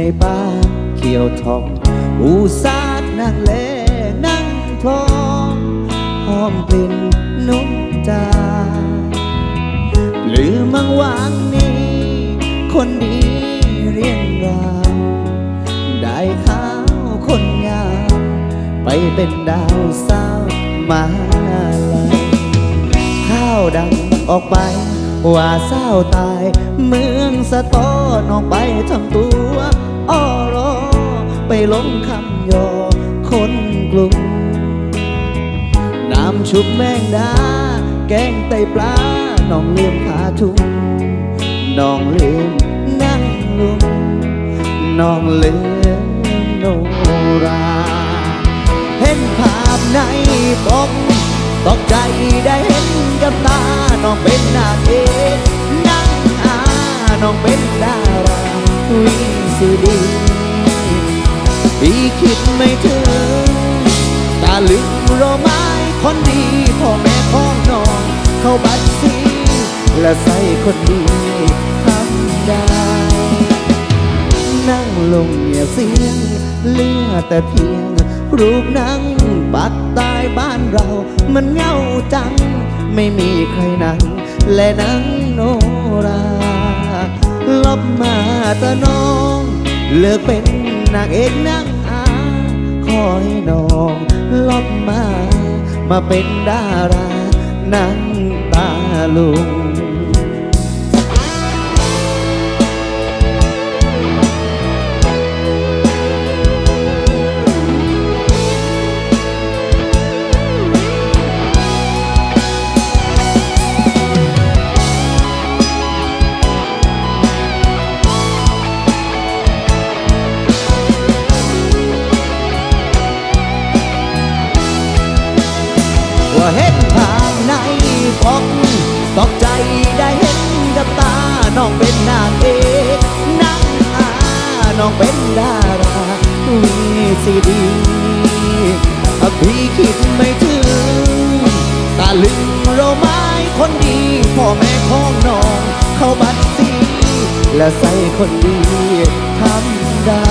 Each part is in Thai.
วนบตานเขียวทองอูซาดนั่งเลนั่งพลองหอมกลิ่นนุ่มจาหรือมังวางนี้ คนดีเรียงราวได้ข้าวคนงามไปเป็นดาวสาวมาลายข้าวดังออกไปว่าเศร้าตาย เมืองสะตอนออกไปทำตัว อ้อรอไปลงคำยอคนกลุ่มน้ำชุบแมงดา แกงไตปลาน้องเลื่อมขาทุ่งน้องลืมนั่งลุมน้องลืมโนราเห็นภาพในปกตกใจได้เห็นกับตาน้องเป็นนางเอกนางอาน้องเป็นดาราวิ สุดีพี่คิดไม่ถึงตาลึกรอไม้คนดีพ่อแม่ของน้องเขาบัดซีและใส่คนดีทำได้นั่งลงเงียบเสียงเลือแต่เพียง รูปนั่งปักใต้บ้านเรา มันเงาจัง ไม่มีใครนั่งและนั่งโน เลิกเป็นนางเอกนางอาคอยน้องลบมา มาเป็นดารานางตาลุง ปกตกใจได้เห็นกับตา น้องเป็นนางเอกนางอาน้องเป็นดาราวีซีดีพี่คิดไม่ถึง ตาลึงเราไม้คนดี พ่อแม่ของน้อง เขาบัดซีและใส่คนดีทำได้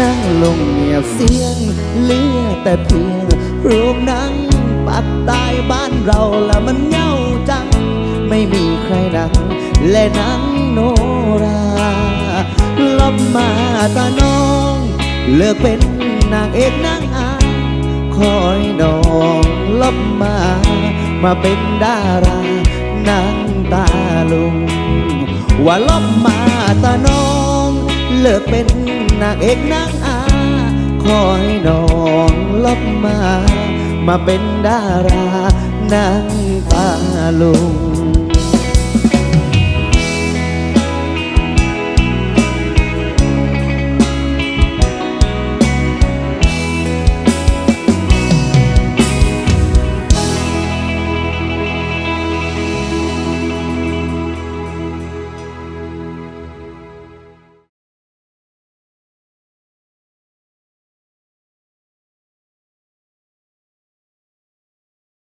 นั่งลงเงียบเสียงเลือแต่เพียงรูปนั่งปักใต้บ้า เราละมันเงาจัง ไม่มีใครนั่งและนังโนราลบมาตาน้อง เลิกเป็นนางเอกนางอาคอยน้องลบมา มาเป็นดารานั่งตาลุง ว่าลบมาตาน้อง เลิกเป็นนางเอกนางอาคอยน้องลบมา มาเป็นดารา นางตาลุง